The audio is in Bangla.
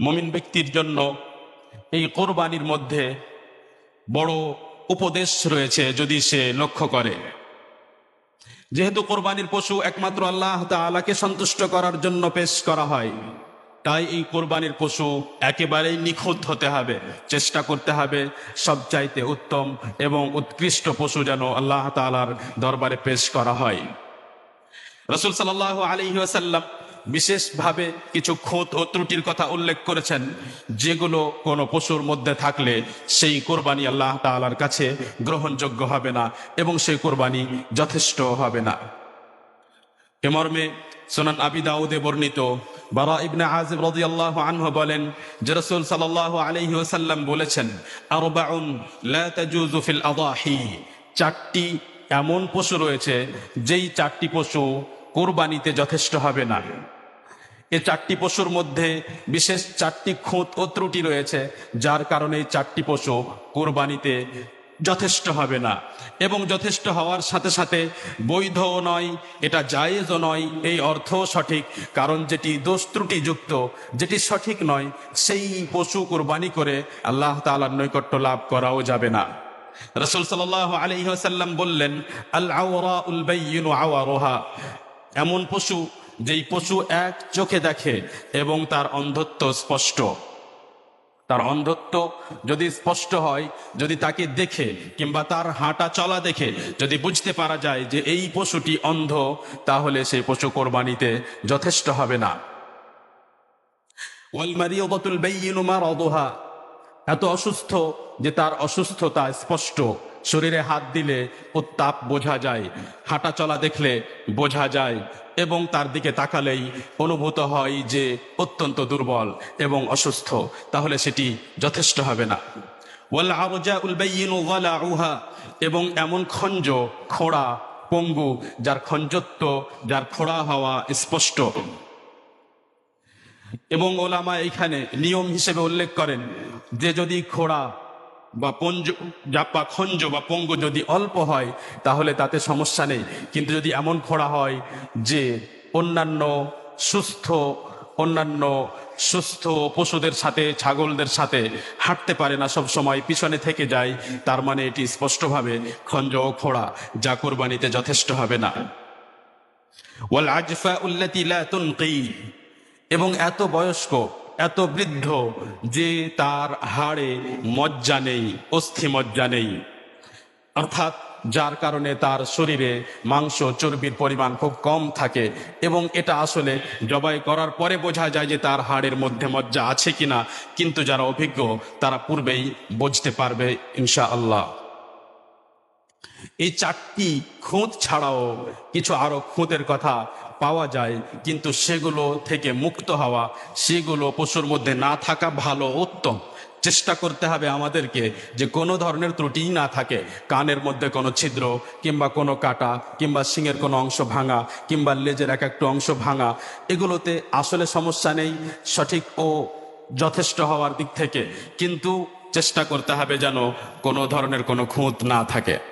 মমিন ব্যক্তির জন্য এই কোরবানির মধ্যে বড় উপদেশ রয়েছে যদি সে লক্ষ্য করে। যেহেতু কোরবানির পশু একমাত্র আল্লাহ তাআলাকে সন্তুষ্ট করার জন্য পেশ করা হয়, তাই এই কোরবানির পশু একেবারেই নিখুঁত হতে হবে, চেষ্টা করতে হবে সবচাইতে উত্তম এবং উৎকৃষ্ট পশু যেন আল্লাহ তাআলার দরবারে পেশ করা হয়। রসুল সাল্লাহ আলহি আসাল্লাম বিশেষভাবে কিছু খুঁত ও ত্রুটির কথা উল্লেখ করেছেন, যেগুলো কোনো পশুর মধ্যে থাকলে সেই কোরবানি আল্লাহ তাআলার কাছে গ্রহণযোগ্য হবে না এবং সেই কোরবানি যথেষ্ট হবে না। এ মর্মে সোনান আবি দাউদে বর্ণিত বারা ইবনে আজিব রাদিয়াল্লাহু আনহু বলেন, যে রাসূল সাল্লাল্লাহু আলাইহি ওয়াসাল্লাম বলেছেন, আরবাউন লা তাজুজু ফিল চারটি এমন পশু রয়েছে যেই চারটি পশু কোরবানিতে যথেষ্ট হবে না। এ চারটি পশুর মধ্যে বিশেষ চারটি খুঁত ও ত্রুটি রয়েছে, যার কারণে এই চারটি পশু কোরবানিতে যথেষ্ট হবে না। এবং যথেষ্ট হওয়ার সাথে সাথে বৈধও নয়, এটা জায়েজও নয়, এই অর্থও সঠিক। কারণ যেটি দোষ ত্রুটিযুক্ত, যেটি সঠিক নয়, সেই পশু কোরবানি করে আল্লাহ তাআলার নৈকট্য লাভ করাও যাবে না। রসুল সাল আলহি আসাল্লাম বললেন আল আওরা উল আওয়ারোহা। এমন পশু যেই পশু এক চোখে দেখে এবং তার অন্ধত্ব স্পষ্ট। তার অন্ধত্ব যদি স্পষ্ট হয়, যদি তাকে দেখে কিংবা তার হাঁটা চলা দেখে যদি বুঝতে পারা যায় যে এই পশুটি অন্ধ, তাহলে সেই পশু কোরবানিতে যথেষ্ট হবে না। এত অসুস্থ যে তার অসুস্থতা স্পষ্ট। শরীরে হাত দিলে উত্তাপ বোঝা যায় হাঁটা চলা দেখলে বোঝা যায় এবং তার দিকে তাকালেই অনুভূত হয় যে অত্যন্ত দুর্বল এবং অসুস্থ, তাহলে সেটি যথেষ্ট হবে না। ওয়াল এবং এমন খঞ্জ, খোড়া, পঙ্গু, যার খঞ্জত্ব, যার খোড়া হওয়া স্পষ্ট। এবং ওলামা এখানে নিয়ম হিসেবে উল্লেখ করেন যে যদি খোড়া বা পঞ্জ বা খঞ্জ বা পঙ্গু যদি অল্প হয়, তাহলে তাতে সমস্যা নেই। কিন্তু যদি এমন খোড়া হয় যে অন্যান্য সুস্থ অন্যান্য সুস্থ পশুদের সাথে, ছাগলদের সাথে হাঁটতে পারে না, সব সময় পিছনে থেকে যায়, তার মানে এটি স্পষ্টভাবে খঞ্জ ও খোড়া, যা কোরবানিতে যথেষ্ট হবে না। ওয়াল আজফা উল্লাতি লা তুনকি, এবং এত বয়স্ক এত বৃদ্ধ যে তার হাড়ে মজ্জা নেই, অস্থি মজ্জা নেই। অর্থাৎ যার কারণে তার শরীরে মাংস চর্বির পরিমাণ খুব কম থাকে এবং এটা আসলে জবাই করার পরে বোঝা যায় যে তার হাড়ের মধ্যে মজ্জা আছে কিনা, কিন্তু যারা অভিজ্ঞ তারা পূর্বেই বুঝতে পারবে ইনশা আল্লাহ এই চারটি খুঁত ছাড়াও কিছু আরও খুঁতের কথা পাওয়া যায়, কিন্তু সেগুলো থেকে মুক্ত হওয়া, সেগুলো পশুর মধ্যে না থাকা ভালো, উত্তম। চেষ্টা করতে হবে আমাদেরকে যে কোনো ধরনের ত্রুটিই না থাকে। কানের মধ্যে কোনো ছিদ্র, কিংবা কোনো কাটা, কিংবা শিঙের কোনো অংশ ভাঙা, কিংবা লেজের এক একটা অংশ ভাঙা, এগুলোতে আসলে সমস্যা নেই, সঠিক ও যথেষ্ট হওয়ার দিক থেকে। কিন্তু চেষ্টা করতে হবে যেন কোনো ধরনের কোনো খুঁত না থাকে।